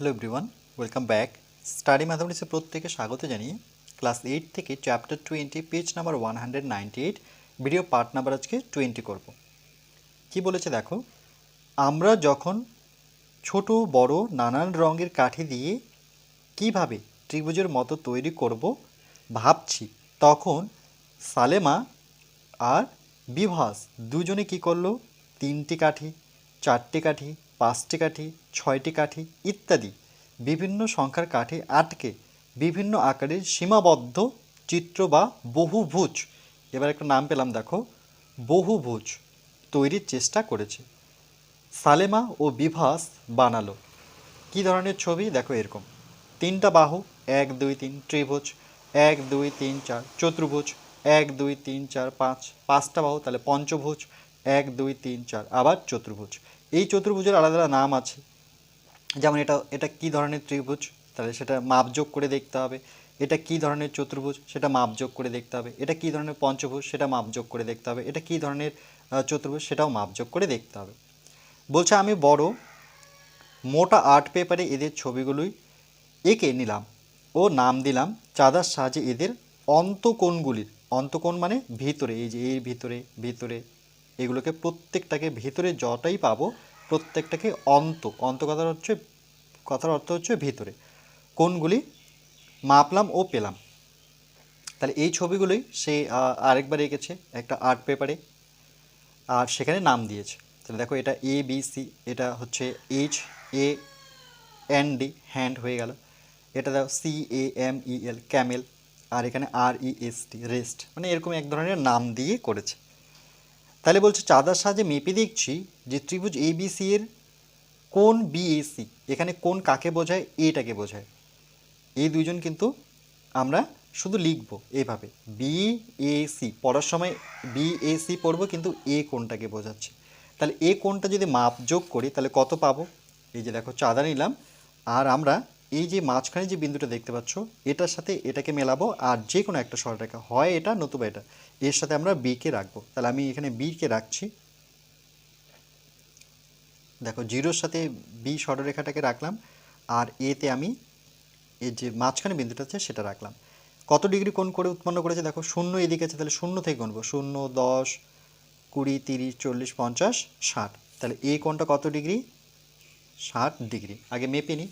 Hello everyone welcome back study ম্যাথামেটিক্সে প্রত্যেকে স্বাগত জানিয়ে ক্লাস এইট থেকে chapter twenty page number one hundred ninety eight video part number আজকে twenty করব। কি বলেছে দেখো? আমরা যখন ছোট, বড় নানান রঙের কাঠি দিয়ে কীভাবে ত্রিভুজের মতো তৈরি করব ভাবছি, তখন সালেমা আর বিভাস দুজনে কি করল? তিনটি কাঠি, চারটি কাঠি পাঁচটি কাঠি, ছয়টি কাঠি ইত্যাদি বিভিন্ন সংখ্যার কাঠি আটকে বিভিন্ন আকারের সীমাবদ্ধ চিত্র বা বহুভুজ। এবার একটা নাম পেলাম, দেখো, বহুভুজ তৈরির চেষ্টা করেছে। সালেমা ও বিভাস বানালো। কি ধরনের ছবি? দেখো এরকম। তিনটা বাহু, এক, দুই, তিন, ত্রিভুজ, এক, দুই, তিন, চার, চতুর্ভুজ, এক, দুই, তিন, চার, পাঁচ, পাঁচটা বাহু, তাহলে পঞ্চভুজ, এক, দুই, তিন, চার, আবার চতুর্ভুজ। এই চতুর্ভুজের আলাদা আলাদা নাম আছে। যেমন এটা এটা কি ধরনের ত্রিভুজ? তাহলে সেটা মাপযোগ করে দেখতে হবে। এটা কি ধরনের চতুর্ভুজ? সেটা মাপযোগ করে দেখতে হবে। এটা কি ধরনের পঞ্চভুজ? সেটা মাপযোগ করে দেখতে হবে। এটা কি ধরনের চতুর্ভুজ? সেটাও মাপযোগ করে দেখতে হবে। বলছে, আমি বড়, মোটা আর্ট পেপারে এদের ছবিগুলোই এঁকে নিলাম ও নাম দিলাম চাঁদার সাহায্যে এদের অন্তকোণগুলির। অন্তকোণ মানে ভিতরে, এই যে এর ভিতরে ভিতরে। এগুলোকে প্রত্যেকটাকে ভিতরে যটাই পাবো, প্রত্যেকটাকে অন্ত অন্ত কথার হচ্ছে, কথার অর্থ হচ্ছে ভিতরে। কোনগুলি? মাপলাম ও পেলাম। তাহলে এই ছবিগুলোই সে আরেকবার এঁকেছে একটা আর্ট পেপারে, আর সেখানে নাম দিয়েছে। তাহলে দেখো এটা এ বি সি এটা হচ্ছে H A N D hand হয়ে গেল। এটা দেখো C A M E L camel আর এখানে আর ই এস টি রেস্ট মানে এরকম এক ধরনের নাম দিয়ে করেছে। তাহলে বলছে চাঁদার সাহায্যে মেপে দেখছি যে ত্রিভুজ এ বি সি এর কোন বিএসি এখানে কোন কাকে বোঝায়? এটাকে বোঝায়। এই দুইজন কিন্তু আমরা শুধু লিখব এ সি পড়ার সময় বি এ সি পড়ব, কিন্তু এ কোনটাকে বোঝাচ্ছে। তাহলে এ কোনটা যদি মাপ যোগ করি, তাহলে কত পাবো? এই যে দেখো, চাঁদা নিলাম। আর আমরা এই যে মাঝখানে যে বিন্দুটা দেখতে পাচ্ছ, এটার সাথে এটাকে মেলাবো, আর যে কোনো একটা সরলরেখা। হয় এটা নতুবা এটা। এর সাথে আমরা বিকে রাখব। তাহলে আমি এখানে বিকে রাখছি। দেখো জিরোর সাথে বি সরলরেখাটাকে রাখলাম, আর এতে আমি এই যে মাঝখানে বিন্দুটা আছে সেটা রাখলাম। কত ডিগ্রি কোণ করে উৎপন্ন করেছে? দেখো, শূন্য এদিকে আছে, তাহলে শূন্য থেকে গুনবো। শূন্য, দশ, কুড়ি, তিরিশ, চল্লিশ, পঞ্চাশ, ষাট। তাহলে এ কোণটা কত ডিগ্রি? ষাট ডিগ্রি। আগে মেপে নিই।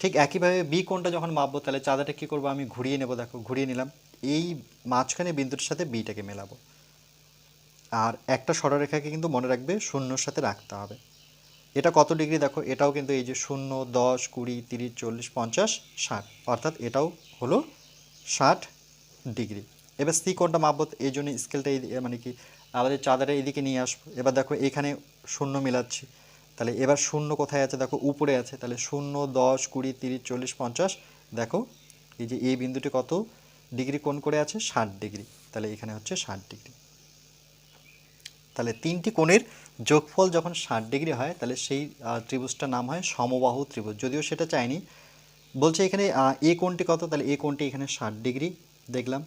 ঠিক একইভাবে বি কোণটা যখন মাপবো, তাহলে চাঁদাটা কী করব? আমি ঘুরিয়ে নেব। দেখো, ঘুরিয়ে নিলাম। এই মাঝখানে বিন্দুটার সাথে বিটাকে মেলাবো। আর একটা সরলরেখাকে কিন্তু মনে রাখবে শূন্যর সাথে রাখতে হবে। এটা কত ডিগ্রি? দেখো, এটাও কিন্তু এই যে শূন্য, দশ, কুড়ি, তিরিশ, চল্লিশ, পঞ্চাশ, ষাট। অর্থাৎ এটাও হলো ষাট ডিগ্রি। এবার সি কোণটা মাপবো, এই জন্য স্কেলটা মানে কি, আমাদের চাঁদাটা এদিকে নিয়ে আসব। এবার দেখো, এখানে শূন্য মেলাচ্ছি। তাহলে এবার শূন্য কোথায় আছে? দেখো, উপরে আছে। তাহলে শূন্য, দশ, কুড়ি, তিরিশ, চল্লিশ, পঞ্চাশ। দেখো, এই যে এই বিন্দুটি কত? ডিগ্রি কোণ করে আছে? ষাট ডিগ্রি। তাহলে এখানে হচ্ছে ষাট ডিগ্রি। তাহলে তিনটি কোণের যোগফল যখন ষাট ডিগ্রি হয়, তাহলে সেই ত্রিভুজটার নাম হয় সমবাহু ত্রিভুজ। যদিও সেটা চাইনি। বলছে এখানে এ কোণটি কত? তাহলে এ কোণটি এখানে ষাট ডিগ্রি দেখলাম।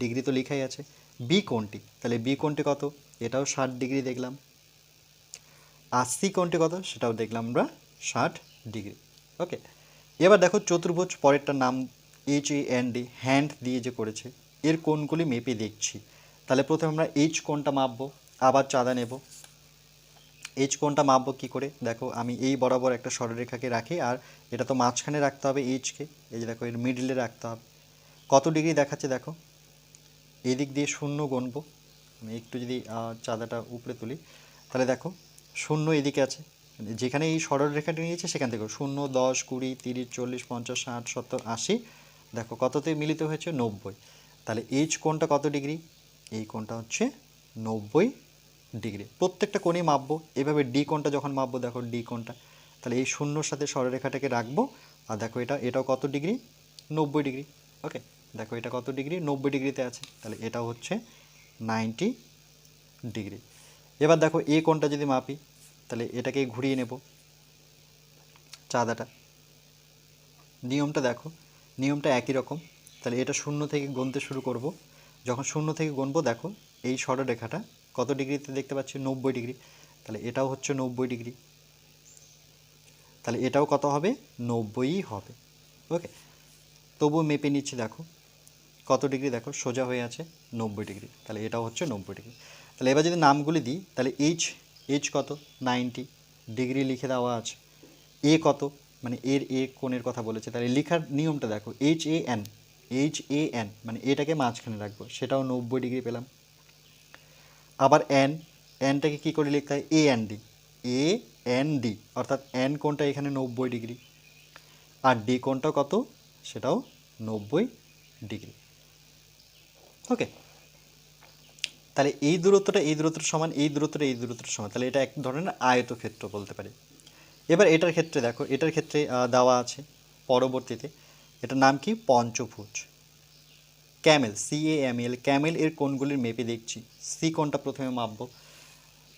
ডিগ্রি তো লেখাই আছে। বি কোণটি, তাহলে বি কোণটি কত? এটাও ষাট ডিগ্রি দেখলাম। আর সি কোণটি কত? সেটাও দেখলাম আমরা ষাট ডিগ্রি। ওকে, এবার দেখো চতুর্ভুজ পরেরটার নাম এইচ এ এন হ্যান্ড দিয়ে যে করেছে, এর কোণগুলি মেপে দেখছি। তাহলে প্রথমে আমরা এইচ কোণটা মাপবো, আবার চাঁদা নেব। এইচ কোণটা মাপবো কী করে? দেখো, আমি এই বরাবর একটা সরলরেখাকে রাখি, আর এটা তো মাঝখানে রাখতে হবে এইচকে এই যে দেখো, এর মিডলে রাখতে হবে। কত ডিগ্রি দেখাচ্ছে দেখো? এই দিক দিয়ে শূন্য গণবো আমি একটু যদি চাঁদাটা উপরে তুলি। তাহলে দেখো, শূন্য এদিকে আছে। যেখানে এই সরল নিয়েছে, সেখান থেকে শূন্য, দশ, কুড়ি, তিরিশ, চল্লিশ, পঞ্চাশ, ষাট, সত্তর, আশি দেখো কততে মিলিত হয়েছে? নব্বই। তাহলে এইচ কোণটা কত ডিগ্রি? এই কোণটা হচ্ছে নব্বই ডিগ্রি। প্রত্যেকটা কোণই মাপবো। এভাবে ডি কোণটা যখন মাপবো, দেখো ডি কোণটা। তাহলে এই শূন্যর সাথে সরলরেখাটাকে রাখব। আর দেখো এটা, এটাও কত ডিগ্রি? নব্বই ডিগ্রি। ওকে? দেখো এটা কত ডিগ্রি? নব্বই ডিগ্রিতে আছে। তাহলে এটাও হচ্ছে নাইনটি ডিগ্রি। এবার দেখো এ কোণটা যদি মাপি, তাহলে এটাকে ঘুরিয়ে নেব। চাঁদাটা। নিয়মটা দেখো। নিয়মটা একই রকম। তাহলে এটা শূন্য থেকে গুনতে শুরু করব। যখন শূন্য থেকে গুনবো, দেখো, এই সরলরেখাটা কত ডিগ্রিতে দেখতে পাচ্ছি? নব্বই ডিগ্রি। তাহলে এটাও হচ্ছে নব্বই ডিগ্রি। তাহলে এটাও কত হবে? নব্বইই হবে। ওকে? তবুও মেপে নিচ্ছি, দেখো। কত ডিগ্রি? দেখো, সোজা হয়ে আছে নব্বই ডিগ্রি। তাহলে এটাও হচ্ছে নব্বই ডিগ্রি। তাহলে এবার যদি নামগুলি দিই, তাহলে এইচ এইচ কত? নাইনটি। ডিগ্রি লিখে দেওয়া আছে। এ কত? মানে এর এ কোণের কথা বলেছে, তাহলে লেখার নিয়মটা দেখো H A N H A N মানে এটাকে মাঝখানে রাখব, সেটাও নব্বই ডিগ্রি পেলাম। আবার এন এনটাকে কী করে লিখতে হয়? A N D A N D অর্থাৎ এন কোণটা এখানে নব্বই ডিগ্রি, আর ডি কোণটা কত? সেটাও নব্বই ডিগ্রি। ওকে তাহলে এই দূরত্বটা এই দূরত্বের সমান, এই দূরত্বটা এই দূরত্বের সমান, তাহলে এটা এক ধরনের আয়তক্ষেত্র বলতে পারি। এবার এটার ক্ষেত্রে দেখো, এটার ক্ষেত্রে দেওয়া আছে পরবর্তীতে। এটার নাম কি? পঞ্চভুজ। Camel C A M L camel এর কোণগুলির মেপে দেখছি। সি কোণটা প্রথমে মাপবো।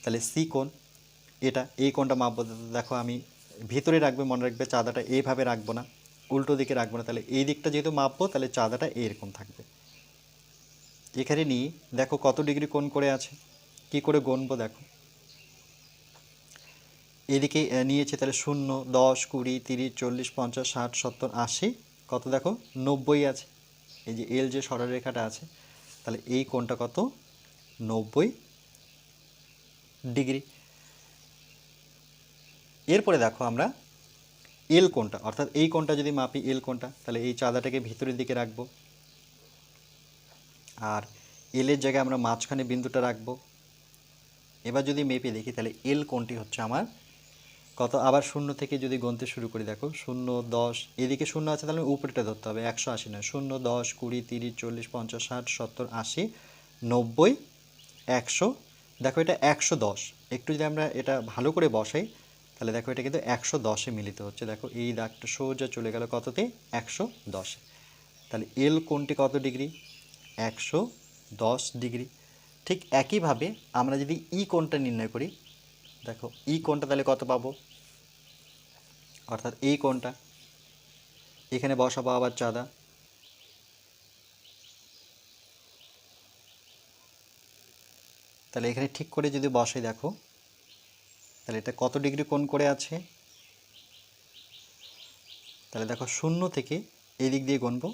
তাহলে সি কোণ, এটা, এই কোণটা মাপবো। দেখো, আমি ভিতরে রাখবে, মনে রাখবে, চাঁদাটা এইভাবে রাখব না। উল্টো দিকে রাখব না। তাহলে এই দিকটা যেহেতু মাপবো, তাহলে চাঁদাটা এরকম থাকবে। এখানে নিয়ে দেখো কত ডিগ্রি কোণ করে আছে। কি করে গণবো দেখো? এদিকে নিয়েছে তাহলে শূন্য, দশ, কুড়ি, তিরিশ, চল্লিশ, পঞ্চাশ, ষাট, সত্তর, আশি। কত দেখো? নব্বই আছে। এই যে এল যে সরলরেখাটা আছে, তাহলে এই কোণটা কত? নব্বই ডিগ্রি। এরপরে দেখো আমরা এল কোণটা, অর্থাৎ এই কোণটা যদি মাপি এল কোণটা, তাহলে এই চাঁদাটাকে ভিতরের দিকে রাখব। আর এলের জায়গায় আমরা মাঝখানে বিন্দুটা রাখব। এবার যদি মেপে দেখি, তাহলে এল কোণটি হচ্ছে আমার কত? আবার শূন্য থেকে যদি গণতে শুরু করি, দেখো, শূন্য, দশ, এদিকে শূন্য আছে, তাহলে উপরেটা ধরতে হবে, একশো আশি নয়। শূন্য, দশ, কুড়ি, তিরিশ, চল্লিশ, পঞ্চাশ, ষাট, সত্তর, আশি, নব্বই, একশো। দেখো, এটা একশো দশ। একটু যদি আমরা এটা ভালো করে বসাই, তাহলে দেখো, এটা কিন্তু একশো দশে মিলিত হচ্ছে। দেখো, এই দাগটা সোজা চলে গেল কততে? একশো দশে তাহলে এল কোনটি কত ডিগ্রি? একশো দশ ডিগ্রি। ঠিক একইভাবে আমরা যদি ই কোনটা নির্ণয় করি দেখো ই কোণটা তাহলে কত পাবো? অর্থাৎ এই কোণটা। এখানে বসাবো আবার চাঁদা। তাহলে এখানে ঠিক করে যদি বসাই, দেখো, তাহলে এটা কত ডিগ্রি কোণ করে আছে? তাহলে দেখো, শূন্য থেকে এই দিক দিয়ে গুনবো।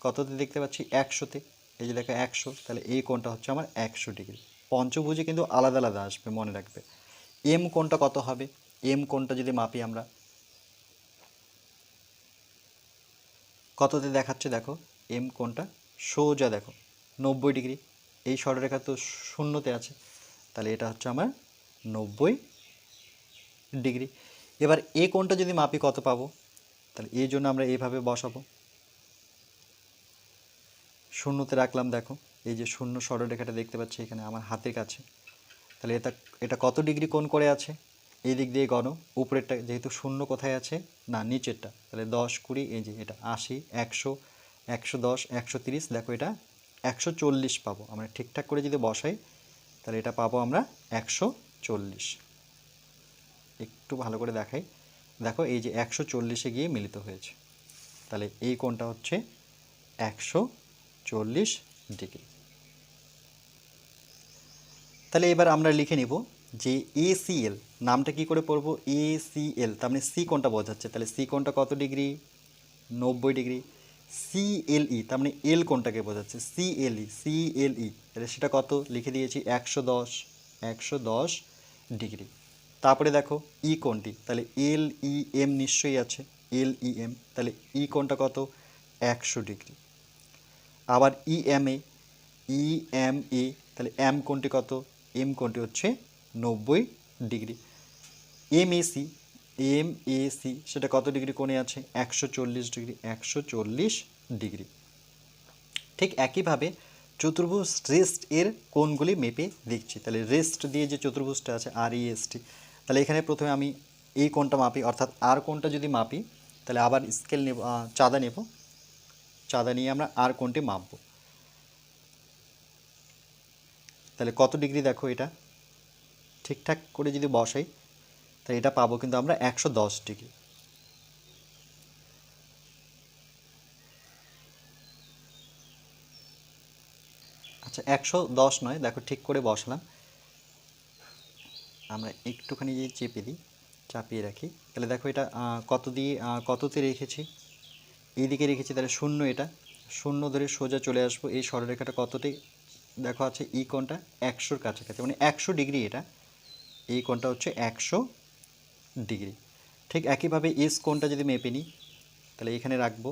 কততে দেখতে পাচ্ছি? একশোতে। এই যে দেখো, একশো, তাহলে এই কোণটা হচ্ছে আমার একশো ডিগ্রি। পঞ্চভুজে কিন্তু আলাদা আলাদা আসবে, মনে রাখবে। এম কোণটা কত হবে? এম কোণটা যদি মাপি আমরা। কততে দেখাচ্ছে দেখো? এম কোণটা সোজা দেখো, নব্বই ডিগ্রি। এই সরলরেখা তো শূন্যতে আছে। তাহলে এটা হচ্ছে আমার নব্বই ডিগ্রি। এবার এ কোণটা যদি মাপি কত পাবো? তাহলে এই জন্য আমরা এইভাবে বসাবো। শূন্যতে রাখলাম দেখো, এই যে শূন্য সরলরেখাটা দেখতে পাচ্ছি এখানে আমার হাতের কাছে। তাহলে এটা এটা কত ডিগ্রি কোণ করে আছে? এই দিক দিয়ে গণ, উপরেরটা যেহেতু শূন্য কোথায় আছে? না, নিচেরটা। তাহলে দশ কুড়ি, এই যে এটা আশি, একশো একশো দশ, একশো তিরিশ, দেখো এটা একশো চল্লিশ পাবো। আমরা ঠিকঠাক করে যদি বসাই, তাহলে এটা পাবো আমরা একশো চল্লিশ। একটু ভালো করে দেখাই। দেখো এই যে একশো চল্লিশে গিয়ে মিলিত হয়েছে। তাহলে এই কোণটা হচ্ছে একশো চল্লিশ ডিগ্রি। তাহলে এবার আমরা লিখে নিব যে এসিএল নামটা কি করে পড়ব? এসিএল তার মানে সি কোনটা বোঝাচ্ছে। তাহলে সি কোনটা কত ডিগ্রি? নব্বই ডিগ্রি। সিএলই তার মানে এল কোণটাকে বোঝাচ্ছে। সিএলই সিএলই তাহলে সেটা কত? লিখে দিয়েছি একশো দশ একশো দশ ডিগ্রি। তারপরে দেখো ই কোনটি তাহলে এল ই এম নিশ্চয়ই আছে এল ই এম তাহলে ই কোনটা কত? একশো ডিগ্রি। আবার E M A E M A তাহলে এম কোনটি কত? এম কোণটি হচ্ছে? নব্বই degree. M AC M A C সেটা কত ডিগ্রি কোণে আছে? একশো চল্লিশ ডিগ্রি, একশো চল্লিশ ডিগ্রি। ঠিক একইভাবে চতুর্ভুজ রেস্ট এর কোণগুলি মেপে দেখছি। তাহলে রেস্ট দিয়ে যে চতুর্ভুজটা আছে আর ইএসটি তাহলে এখানে প্রথমে আমি এই কোণটা মাপি, অর্থাৎ আর কোণটা যদি মাপি, তাহলে আবার স্কেল নেব চাঁদা নেব। চাঁদা নিয়ে আমরা আর কোণটি মাপবো। তাহলে কত ডিগ্রি দেখো এটা? ঠিকঠাক করে যদি বসাই, তাহলে এটা পাবো কিন্তু আমরা একশো দশ ডিগ্রি। আচ্ছা একশো নয়, দেখো ঠিক করে বসলাম। আমরা একটুখানি যদি চেপে দিই, চাপিয়ে রাখি, তাহলে দেখো এটা কত দিয়ে কততে রেখেছি? এইদিকে রেখেছি, তাহলে শূন্য এটা। শূন্য ধরে সোজা চলে আসব, এই সরলরেখাটা কতটি দেখো আছে এই কোণটা একশোর কাছাকাছি মানে একশো ডিগ্রি এটা। এই কোণটা হচ্ছে একশো ডিগ্রি। ঠিক একইভাবে এস কোণটা যদি মেপে নিই, তাহলে এখানে রাখব।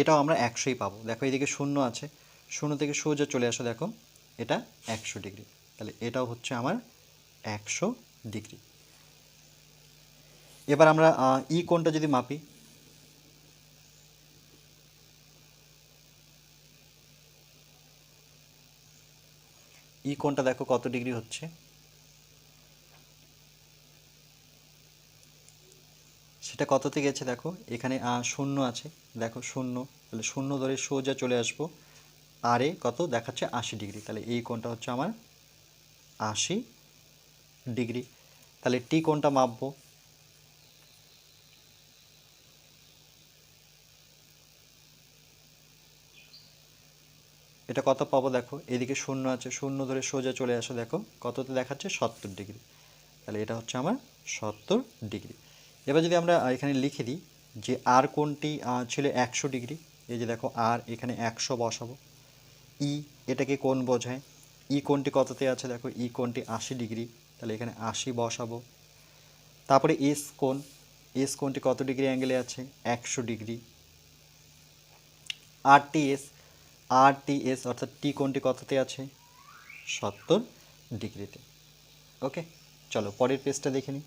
এটাও আমরা একশোই পাবো। দেখো এদিকে শূন্য আছে। শূন্য থেকে সোজা চলে আসো, দেখো। এটা একশো ডিগ্রি। তাহলে এটাও হচ্ছে আমার একশো ডিগ্রি। এবার আমরা ই কোণটা যদি মাপি। ই কোণটা দেখো কত ডিগ্রি হচ্ছে। সেটা কততে গেছে দেখো? এখানে শূন্য আছে। দেখো শূন্য, তাহলে শূন্য ধরে সোজা চলে আসব। আরে কত? দেখাচ্ছে আশি ডিগ্রি। তাহলে এই কোণটা হচ্ছে আমার আশি ডিগ্রি। তাহলে টি কোণটা মাপবো। এটা কত পাবো দেখো? এদিকে শূন্য আছে, শূন্য ধরে সোজা চলে আসো দেখো। কততে দেখাচ্ছে? সত্তর ডিগ্রি। তাহলে এটা হচ্ছে আমার সত্তর ডিগ্রি। এবার যদি আমরা এখানে লিখে দিই যে আর কোনটি ছিল একশো ডিগ্রি, এই যে দেখো আর এখানে একশো বসাবো। ই, এটাকে কোন বোঝায়? ই কোনটি কততে আছে দেখো? ই কোনটি আশি ডিগ্রি। তাহলে এখানে আশি বসাবো। তারপরে এস কোন? এস কোনটি কত ডিগ্রি অ্যাঙ্গেলে আছে? একশো ডিগ্রি। আর T S R T S অর্থাৎ টি কোনটি, কততে আছে? সত্তর ডিগ্রিতে। ওকে, চলো পরের পেজটা দেখে নিই।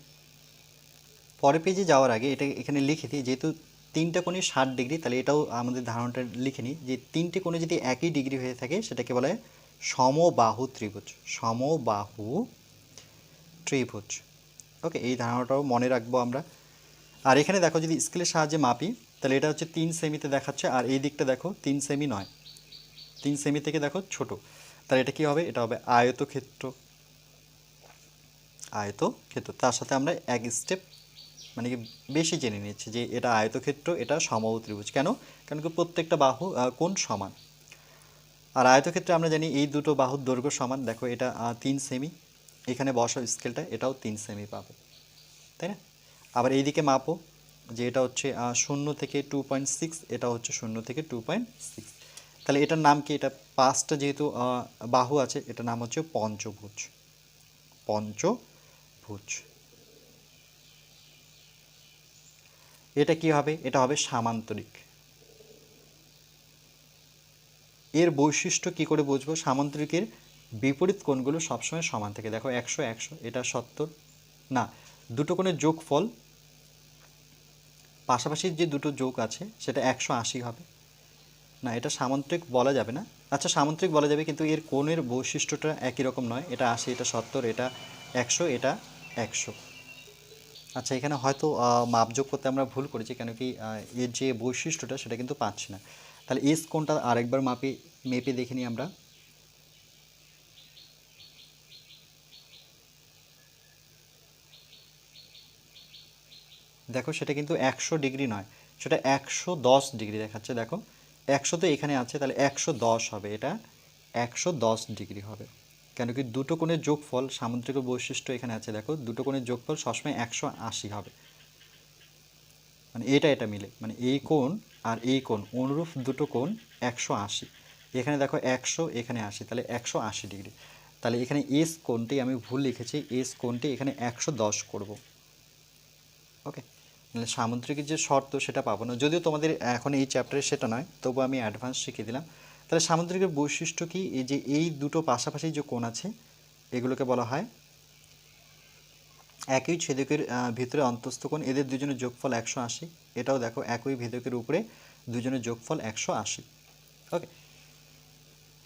পরের পেজে যাওয়ার আগে এটা এখানে লিখে দিই, যেহেতু তিনটা কোণে ষাট ডিগ্রি, তাহলে এটাও আমাদের ধারণাটা লিখে নিই যে তিনটে কোণে যদি একই ডিগ্রি হয়ে থাকে, সেটাকে বলা হয় সমবাহু ত্রিভুজ সমবাহু ত্রিভুজ। ওকে, এই ধারণাটাও মনে রাখব আমরা। আর এখানে দেখো যদি স্কেলের সাহায্যে মাপি, তাহলে এটা হচ্ছে তিন সেমিতে দেখাচ্ছে, আর এই দিকটা দেখো তিন সেমি নয়। তিন সেমি থেকে দেখো ছোট। তাহলে এটা কি হবে? এটা হবে আয়তক্ষেত্র। আয়তক্ষেত্র। তার সাথে আমরা এক স্টেপ মানে কি বেশি জেনে নিচ্ছি যে এটা আয়তক্ষেত্র, এটা সমবাহু ত্রিভুজ কেন কারণ কি প্রত্যেকটা বাহু কোণ সমান। আর আয়তক্ষেত্রে আমরা জানি এই দুটো বাহুর দৈর্ঘ্য সমান। দেখো এটা তিন সেমি এখানে বসা স্কেলটা এটাও তিন সেমি পাবো। তাই না? আবার এইদিকে মাপো যে এটা হচ্ছে শূন্য থেকে টু পয়েন্ট সিক্স এটা হচ্ছে শূন্য থেকে টু পয়েন্ট সিক্স তাহলে এটার নাম কি? এটা পাঁচটা যেহেতু বাহু আছে, এটার নাম হচ্ছে পঞ্চভুজ। পঞ্চভুজ। এটা কি হবে? এটা হবে সামান্তরিক। এর বৈশিষ্ট্য কি করে বুঝব? সামান্তরিকের বিপরীত কোণগুলো সবসময় সমান থাকে। দেখো, একশো একশো, এটা সত্তর। না, দুটো কোণের যোগফল, পাশাপাশি যে দুটো যোগ আছে, সেটা একশো আশি হবে। না, এটা সামান্তরিক বলা যাবে না। আচ্ছা সামান্তরিক বলা যাবে, কিন্তু এর কোণের বৈশিষ্ট্যটা একই রকম নয়। এটা আশি, এটা সত্তর, এটা একশো এটা একশো। আচ্ছা এখানে হয়তো মাপযোগ করতে আমরা ভুল করেছি, কেন কি এর যে বৈশিষ্ট্যটা, সেটা কিন্তু পাচ্ছি না। তাহলে এস কোনটা আরেকবার মাপে, মেপে দেখে নিই আমরা। দেখো, সেটা কিন্তু একশো ডিগ্রি নয়, সেটা একশো দশ ডিগ্রি দেখাচ্ছে, দেখো। একশো তো এখানে আছে, তাহলে একশো দশ হবে এটা। একশো দশ ডিগ্রি হবে। কেন কি দুটো কোণের যোগফল সামুদ্রিক বৈশিষ্ট্য এখানে আছে, দেখো। দুটো কোণের যোগফল সবসময় একশো আশি হবে। মানে এটা এটা মিলে। মানে এই কোণ আর এই কোণ, অনুরূপ দুটো কোণ একশো আশি। এখানে দেখো একশো, এখানে আশি, তাহলে একশো আশি ডিগ্রি। তাহলে এখানে এস কোণটি আমি ভুল লিখেছি এস কোণটি এখানে একশো দশ করব। ওকে সামুদ্রিকের যে শর্ত সেটা পাবো না। যদিও তোমাদের এখন এই চ্যাপ্টারে সেটা নয় তবু আমি অ্যাডভান্স শিখিয়ে দিলাম। তাহলে সামুদ্রিকের বৈশিষ্ট্য কি? এই যে এই দুটো পাশাপাশি যে কোণ আছে, এগুলোকে বলা হয় একই ছেদকের ভিতরে অন্তস্থ কোণ। এদের দুজনের যোগফল একশো আশি। এটাও দেখো, একই ভেদকের উপরে দুজনের যোগফল একশো আশি। ওকে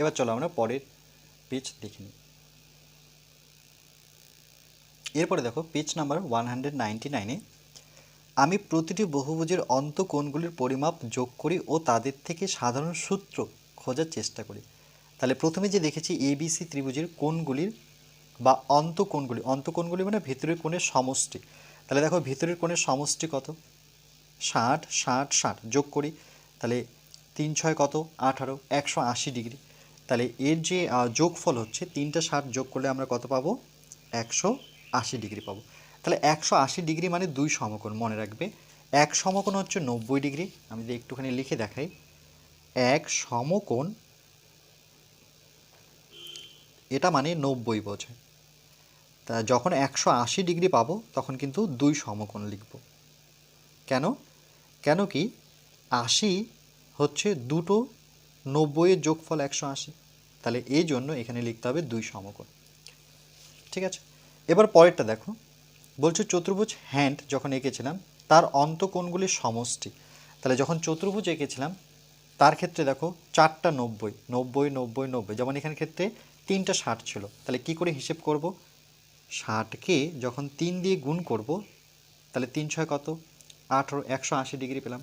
এবার চলো আমরা পরের পেজ দেখে নিই। এরপরে দেখো page number one hundred ninety নাইনে আমি প্রতিটি বহুভুজের অন্তকোণগুলির পরিমাপ যোগ করি ও তাদের থেকে সাধারণ সূত্র খোঁজার চেষ্টা করি। তাহলে প্রথমে যে দেখেছি এবিসি ত্রিভুজের কোণগুলির বা অন্তকোণগুলি অন্তকোণগুলি মানে ভিতরের কোণের সমষ্টি। তাহলে দেখো ভিতরের কোণের সমষ্টি কত? ষাট ষাট ষাট যোগ করি, তাহলে তিন, ছয় কত? আঠারো, একশো আশি ডিগ্রি। তাহলে এর যে যোগফল হচ্ছে তিনটা ষাট যোগ করলে আমরা কত পাবো? একশো আশি ডিগ্রি পাবো। তাহলে একশো আশি ডিগ্রি মানে দুই সমকোণ মনে রাখবে। এক সমকোণ হচ্ছে নব্বই ডিগ্রি। আমি যদি একটুখানি লিখে দেখাই। এক সমকোণ এটা মানে নব্বই বোঝায়। তা যখন একশো আশি ডিগ্রি পাবো, তখন কিন্তু দুই সমকোণ লিখব। কেন? কেন কি? আশি হচ্ছে দুটো নব্বইয়ের যোগফল একশো আশি। তাহলে এই জন্য এখানে লিখতে হবে দুই সমকোণ। ঠিক আছে? এবার পরেরটা দেখো। বলছে চতুর্ভুজ হ্যান্ড যখন এঁকেছিলাম, তার অন্তকোণগুলির সমষ্টি। তাহলে যখন চতুর্ভুজ এঁকেছিলাম, তার ক্ষেত্রে দেখো চারটা নব্বই নব্বই নব্বই নব্বই। যেমন এখানে ক্ষেত্রে তিনটা ষাট ছিল। তাহলে কি করে হিসেব করব? ষাটকে যখন তিন দিয়ে গুণ করব, তাহলে তিন ছয় কত? আঠেরো, একশো আশি ডিগ্রি পেলাম।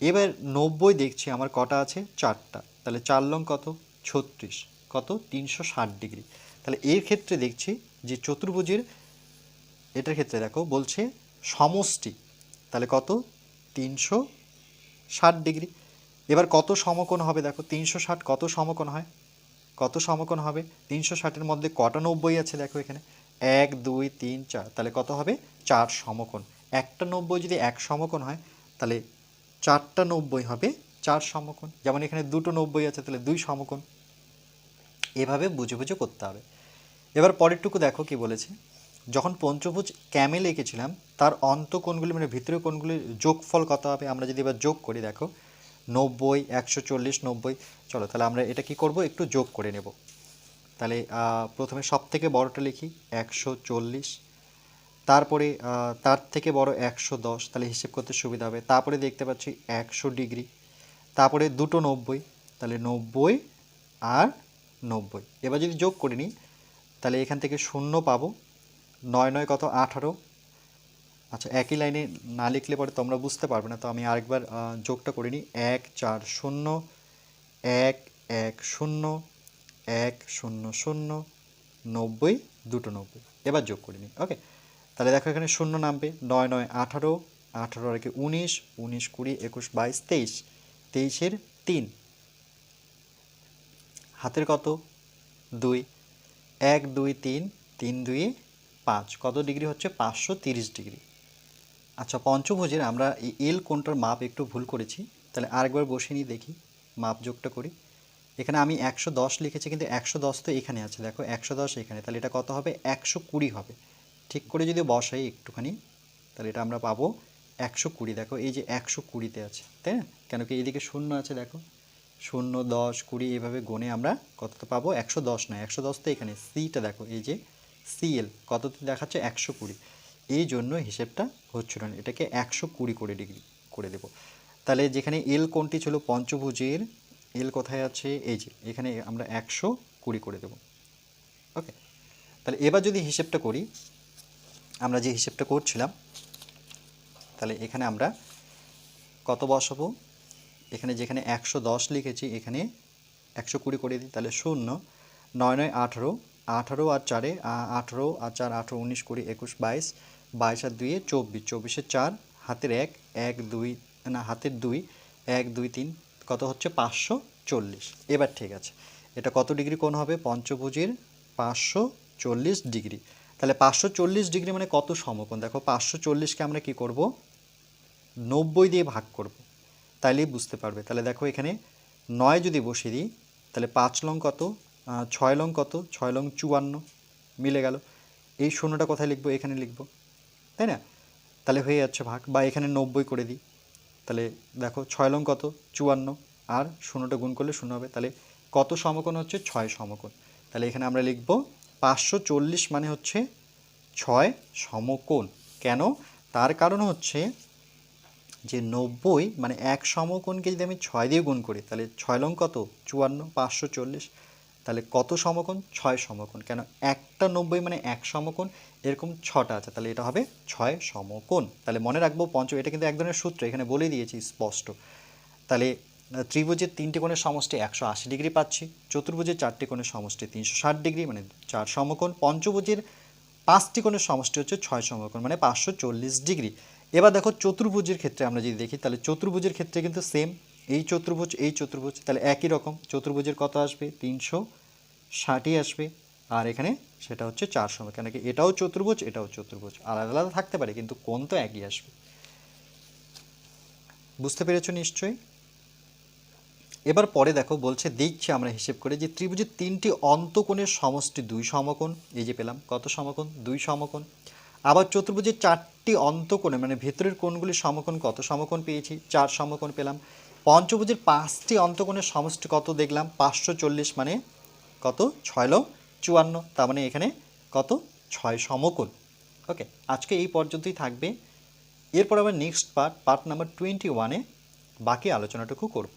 এবার নব্বই দেখছি, আমার কটা আছে? চারটা। তাহলে চার লং কত? ছত্রিশ। কত? তিনশো ষাট ডিগ্রি। তাহলে এর ক্ষেত্রে দেখছি যে চতুর্ভুজের এটার ক্ষেত্রে দেখো বলছে সমষ্টি। তাহলে কত? তিনশো ষাট ডিগ্রি। এবার কত সমকোণ হবে দেখো? তিনশো ষাট কত সমকোণ হয়? কত সমকোণ হবে? তিনশো ষাটের মধ্যে কটা নব্বই আছে দেখো এখানে? এক, দুই, তিন, চার। তাহলে কত হবে? চার সমকোণ। একটা নব্বই যদি এক সমকোণ হয়, তাহলে চারটা নব্বই হবে চার সমকোণ। যেমন এখানে দুটো নব্বই আছে, তাহলে দুই সমকোণ। এভাবে বুঝে বুঝে করতে হবে। এবার পরেরটুকু দেখো কি বলেছে। যখন পঞ্চভুজ ক্যামেল এঁকেছিলাম, তার অন্ত কোণগুলি মানে ভিতরে কোণগুলির যোগফল কত হবে? আমরা যদি এবার যোগ করি, দেখো, নব্বই, একশো চল্লিশ, নব্বই। চলো, তাহলে আমরা এটা কি করব? একটু যোগ করে নেব। তাহলে প্রথমে সব থেকে বড়টা লিখি, একশো চল্লিশ। তারপরে তার থেকে বড় একশো দশ, তাহলে হিসেব করতে সুবিধা হবে। তারপরে দেখতে পাচ্ছি একশো ডিগ্রি। তারপরে দুটো নব্বই, তাহলে নব্বই আর নব্বই। এবার যদি যোগ করে নিই, তাহলে এখান থেকে শূন্য পাবো। নয় নয় কত আঠারো? আচ্ছা একই লাইনে না লিখলে পরে তোমরা বুঝতে পারবে না, তো আমি আরেকবার যোগটা করে নিই। এক, চার, শূন্য, এক এক, শূন্য এক, শূন্য শূন্য, নব্বই, দুটো নব্বই। এবার যোগ করে নিই, ওকে? তাহলে দেখো এখানে শূন্য নামবে, নয় নয় আঠারো আঠারো আর কি উনিশ উনিশ, কুড়ি, একুশ, বাইশ, তেইশ। তেইশের তিন। হাতের কত? দুই। এক, দুই, তিন তিন, দুই পাঁচ, কত ডিগ্রি হচ্ছে? পাঁচশো তিরিশ ডিগ্রি। আচ্ছা পঞ্চভোজের আমরা এই এল কোনটার মাপ একটু ভুল করেছি? তাহলে আরেকবার বসে নিয়ে দেখি মাপ যোগটা করি। এখানে আমি একশো দশ লিখেছি, কিন্তু একশো দশ তো এখানে আছে। দেখো, একশো দশ এখানে। তাহলে এটা কত হবে? একশো কুড়ি হবে। ঠিক করে যদি বসাই একটুখানি, তাহলে এটা আমরা পাবো একশো কুড়ি। দেখো, এই যে একশো কুড়িতে আছে, তাই না? কেন কি এইদিকে শূন্য আছে, দেখো। শূন্য, দশ, কুড়ি, এভাবে গণে আমরা কতটা পাবো? একশো দশ নয়। একশো দশ তো এখানে। সিটা দেখো, এই যে সিএল কততে দেখাচ্ছে? একশো কুড়ি। এই জন্য হিসেবটা হচ্ছিল না। এটাকে একশো কুড়ি করে ডিগ্রি করে দেব। তাহলে যেখানে এল কোনটি ছিল? পঞ্চভুজের। এল কোথায় আছে? এই যে, এখানে আমরা একশো কুড়ি করে দেব। ওকে। তাহলে এবার যদি হিসেবটা করি, আমরা যে হিসেবটা করছিলাম, তাহলে এখানে আমরা কত বসাবো? এখানে যেখানে একশো দশ লিখেছি, এখানে একশো কুড়ি করে দিই, তাহলে শূন্য, নয় নয় আঠারো আঠারো আর চারে আঠারো আর চার, আঠারো, উনিশ, কুড়ি, একুশ, বাইশ বাইশ আর দুইয়ে চব্বিশ, চব্বিশে চার, হাতের এক এক, দুই, না, হাতের দুই, এক, দুই, তিন, কত হচ্ছে? পাঁচশো চল্লিশ। এবার ঠিক আছে। এটা কত ডিগ্রি কোণ হবে? পঞ্চভুজের পাঁচশো চল্লিশ ডিগ্রি। তাহলে পাঁচশো চল্লিশ ডিগ্রি মানে কত সমকোণ? দেখো, পাঁচশো চল্লিশকে আমরা কি করব? নব্বই দিয়ে ভাগ করব। তাইলেই বুঝতে পারবে। তাহলে দেখো এখানে নয় যদি বসিয়ে দিই, তাহলে পাঁচ লং কত? ছয় লং কত? ছয় লং চুয়ান্ন। মিলে গেল। এই শূন্যটা কোথায় লিখব? এখানে লিখব। তাই না? তাহলে হয়ে যাচ্ছে ভাগ। বা এখানে নব্বই করে দিই। তাহলে দেখো, ছয় লং কত? চুয়ান্ন। আর শূন্যটা গুণ করলে শূন্য হবে। তাহলে কত সমকোণ হচ্ছে? ছয় সমকোণ। তাহলে এখানে আমরা লিখব, পাঁচশো চল্লিশ মানে হচ্ছে ছয় সমকোণ। কেন? তার কারণ হচ্ছে যে নব্বই মানে এক সমকোণকে যদি আমি ছয় দিয়ে গুণ করি, তাহলে ছয় লং কত? চুয়ান্ন, পাঁচশো চল্লিশ। তাহলে কত সমকোণ? ছয় সমকোণ। কেন? একটা নব্বই মানে এক সমকোণ, এরকম ছটা আছে। তাহলে এটা হবে ছয় সমকোণ। তাহলে মনে রাখব পঞ্চ, এটা কিন্তু এক ধরনের সূত্র, এখানে বলে দিয়েছি স্পষ্ট। তাহলে ত্রিভুজের তিনটি কোণের সমষ্টি একশো আশি ডিগ্রি পাচ্ছি, চতুর্ভুজের চারটি কোণের সমষ্টি তিনশো ষাট ডিগ্রি মানে চার সমকোণ। পঞ্চভুজের পাঁচটি কোণের সমষ্টি হচ্ছে ছয় সমকোণ মানে পাঁচশো চল্লিশ ডিগ্রি। এবার দেখো চতুর্ভুজের ক্ষেত্রে আমরা যদি দেখি, তাহলে চতুর্ভুজের ক্ষেত্রে কিন্তু সেম এই চতুর্ভুজ এই চতুর্ভুজ, তাহলে একই রকম, চতুর্ভুজের কত আসবে? তিনশো ষাটই আসবে। আর এখানে সেটা হচ্ছে চারশো। কেন কি এটাও চতুর্ভুজ এটাও চতুর্ভুজ। আলাদা আলাদা থাকতে পারে, কিন্তু কোন তো একই আসবে। বুঝতে পেরেছ নিশ্চয়ই? এবার পরে দেখো, বলছে দেখছি আমরা হিসেব করে যে ত্রিভুজের তিনটি অন্তকোণের সমষ্টি, দুই সমকোণ, এই যে পেলাম, কত সমকোণ? দুই সমকোণ। আবার চতুর্ভুজের চারটি অন্তকোণে মানে ভেতরের কোণগুলি সমকোণ, কত সমকোণ পেয়েছি? চার সমকোণ পেলাম। পঞ্চভুজের পাঁচটি অন্তকোণের সমষ্টি কত দেখলাম? পাঁচশো চল্লিশ মানে কত? ছয় লো চুয়ান্ন। তার মানে এখানে কত? ছয় সমকোণ। ওকে, আজকে এই পর্যন্তই থাকবে। এরপর আবার next part part number twenty ওয়ানে বাকি আলোচনাটুকু করব।